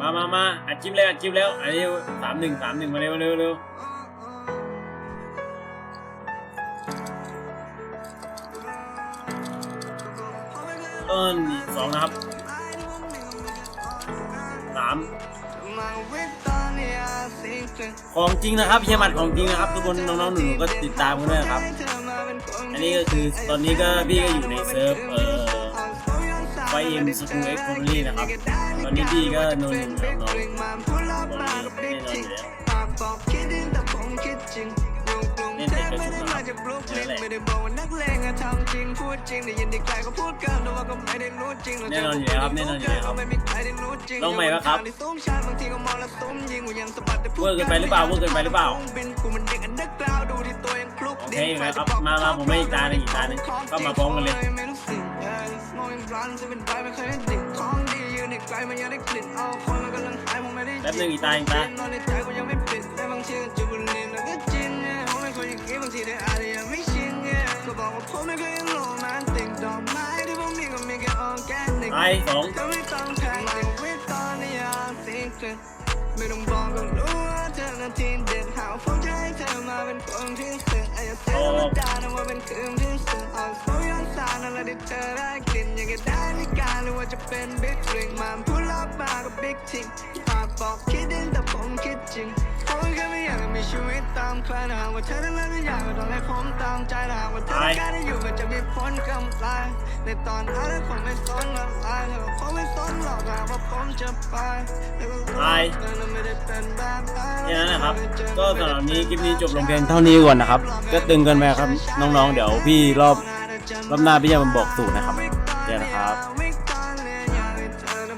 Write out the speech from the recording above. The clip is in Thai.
มามามาอัดคลิปแล้วอัดคลิปแล้วอันนี้สามหนึ่งสามหนึ่งมาเร็วเร็วเร็วต้นสองนะครับสามของจริงนะครับเฮียหมัดของจริงนะครับ ทุกคนน้องๆหนูๆก็ติดตามกันด้วยนะครับ อันนี้ก็คือตอนนี้ก็พี่ก็อยู่ในเซิร์ฟเออ ไฟเอ็มสกูเอ็กซ์คอมพานีนะครับ ตอนนี้พี่ก็โนนหนึ่งแล้วน้องบอกเลยแน่นอนอยู่แล้วเล่นเด็กกระชุบนะครับนั่นแหละไม่ได้บอกว่านักเลงอะทำจริงพูดจริงได้ยินดีใครก็พูดเกินแต่ว่าก็ไม่ได้รู้จริงแน่นอนอยู่แล้วครับแน่นอนอยู่แล้วครับลองใหม่ปะครับที่ซุ้มชาติบางทีก็มองแล้วซุ้มยิงกูยังสะบัดแต่พูดเวอร์เกินไปหรือเปล่าเวอร์เกินไปหรือเปล่าบินกูมันเด็กอันเดอร์กราวด์ดูที่ตัวยังคลุกโอเครับมามาผมให้อีกตาหนึ่งอีกตาหนึ่งก็มาพร้อมกันเลย ไม่รู้สิ่งเออ smoking blunt จะเป็นไปไม่เคยได้ติดของดียืนในไกลมันยังได้กลิ่นเอาคนมันกำลังหายผมไม่ได้ยินแป๊บนึงอีกตาอีกตานอนในใจกูยังไม่ปิดแต่บางทีก็จูบบุหรี่แล้วก็จินเนี่ยผมไม่เคยอย่างนี้บางทีได้อาจจะยังไม่ชินเนี่ยก็บอกว่าผมไม่เคยโรแมนติกดอกไม้ที่ผมมีก็มีแค่ออร์แกนิกไปสองก็ไม่ต้องแพงแต่วิตอนนี้ยามสิ่งเกินไม่ต้องบอกก็รู้ว่าเธอนั้นทีเด็ดหาว่าผมจะให้เธอมาเป็นคนที่สุดไอ้เธอมาด่านะว่าเป็นคืนที่สุดเอาโซยันสารอะไรที่เธอได้ กลิ่นอยากจะได้ไม่การหรือว่าจะเป็นบิ๊กริงมาพูดลับมากับบิ๊กทิงหากบอกคิดเองแต่ผมคิดจริงผมแค่ไม่อยากมีชีวิตตามใครนะหากว่าเธอทั้งนั้นไม่อยากก็ต้องให้ผมตามใจนะหากว่าเธอต้องการให้อยู่ก็จะมีผลกำไรในตอนนั้นผมไม่สนอะไรผมไม่สนหรอกหากว่าผมจะไปไม่ได้เป็นแบบนั้นแค่นั้นะครับ ก็สำหรับนี้คลิปนี้จบลงเพียงเท่านี้ก่อนนะครับ ก็ตึงกันไปครับน้องๆ เดี๋ยวพี่รอบรอบหน้าพี่จะมาบอกสูตรนะครับ Dan